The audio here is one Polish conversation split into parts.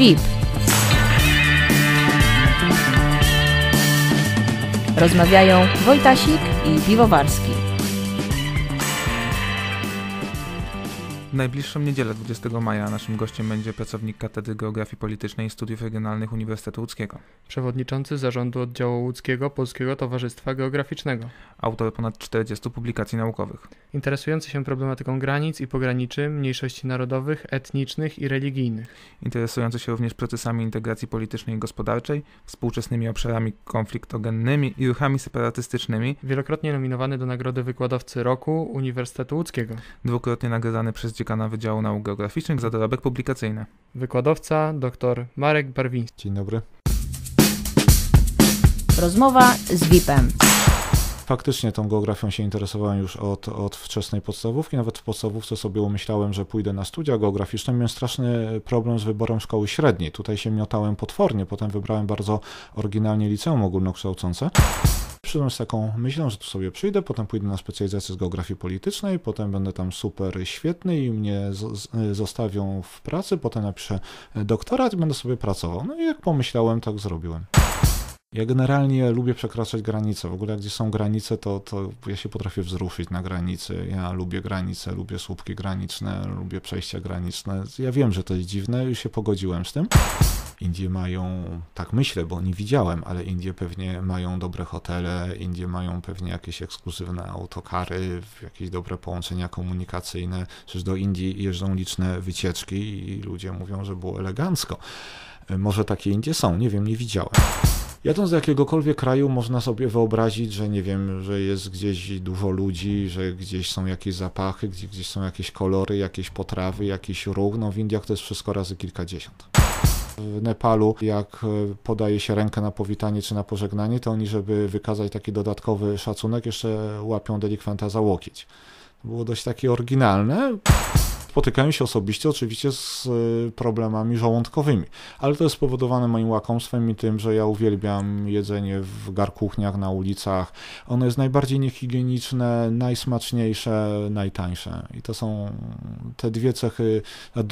VIP. Rozmawiają Wojtasik i Piwowarski. W najbliższą niedzielę 20 maja naszym gościem będzie pracownik Katedry Geografii Politycznej i Studiów Regionalnych Uniwersytetu Łódzkiego. Przewodniczący Zarządu Oddziału Łódzkiego Polskiego Towarzystwa Geograficznego. Autor ponad 40 publikacji naukowych. Interesujący się problematyką granic i pograniczy, mniejszości narodowych, etnicznych i religijnych. Interesujący się również procesami integracji politycznej i gospodarczej, współczesnymi obszarami konfliktogennymi i ruchami separatystycznymi. Wielokrotnie nominowany do Nagrody Wykładowcy Roku Uniwersytetu Łódzkiego. Dwukrotnie nagradzany przez dziekana Wydziału Nauk Geograficznych za dorobek publikacyjny. Wykładowca dr Marek Barwiński. Dzień dobry. Rozmowa z VIP-em. Faktycznie tą geografią się interesowałem już od, od wczesnej podstawówki. Nawet w podstawówce sobie umyślałem, że pójdę na studia geograficzne. Miałem straszny problem z wyborem szkoły średniej. Tutaj się miotałem potwornie. Potem wybrałem bardzo oryginalnie liceum ogólnokształcące. Przyszedłem z taką myślą, że tu sobie przyjdę, potem pójdę na specjalizację z geografii politycznej, potem będę tam super świetny i mnie z, zostawią w pracy, potem napiszę doktorat i będę sobie pracował. No i jak pomyślałem, tak zrobiłem. Ja generalnie lubię przekraczać granice. W ogóle, gdzie są granice, to, to ja się potrafię wzruszyć na granicy. Ja lubię granice, lubię słupki graniczne, lubię przejścia graniczne. Ja wiem, że to jest dziwne, już się pogodziłem z tym. Indie mają, tak myślę, bo nie widziałem, ale Indie pewnie mają dobre hotele, Indie mają pewnie jakieś ekskluzywne autokary, jakieś dobre połączenia komunikacyjne. Przecież do Indii jeżdżą liczne wycieczki i ludzie mówią, że było elegancko. Może takie Indie są, nie wiem, nie widziałem. Jadąc do jakiegokolwiek kraju, można sobie wyobrazić, że nie wiem, że jest gdzieś dużo ludzi, że gdzieś są jakieś zapachy, gdzieś są jakieś kolory, jakieś potrawy, jakiś ruch. No w Indiach to jest wszystko razy kilkadziesiąt. W Nepalu, jak podaje się rękę na powitanie czy na pożegnanie, to oni, żeby wykazać taki dodatkowy szacunek, jeszcze łapią delikwenta za łokieć. Było dość takie oryginalne spotykają się osobiście oczywiście z problemami żołądkowymi, ale to jest spowodowane moim łakomstwem i tym, że ja uwielbiam jedzenie w garkuchniach na ulicach. Ono jest najbardziej niehigieniczne, najsmaczniejsze, najtańsze. I to są te dwie cechy.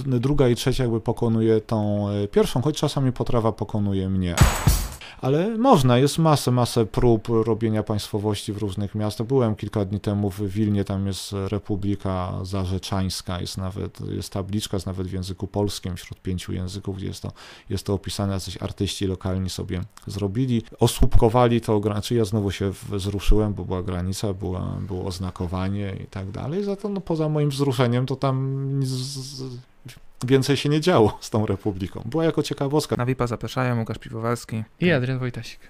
Druga i trzecia jakby pokonuje tą pierwszą, choć czasami potrawa pokonuje mnie ale można, jest masę, masę prób robienia państwowości w różnych miastach. Byłem kilka dni temu w Wilnie, tam jest Republika Zarzeczańska, jest nawet, jest tabliczka, jest nawet w języku polskim, wśród pięciu języków, gdzie jest to, jest to opisane, jacyś artyści lokalni sobie zrobili, osłupkowali to, znaczy ja znowu się wzruszyłem, bo była granica, była, było oznakowanie i tak dalej, za to no, poza moim wzruszeniem to tam nic, więcej się nie działo z tą republiką. Była jako ciekawostka. Na VIP-a zapraszają Łukasz Piwowarski i Adrian Wojtasik.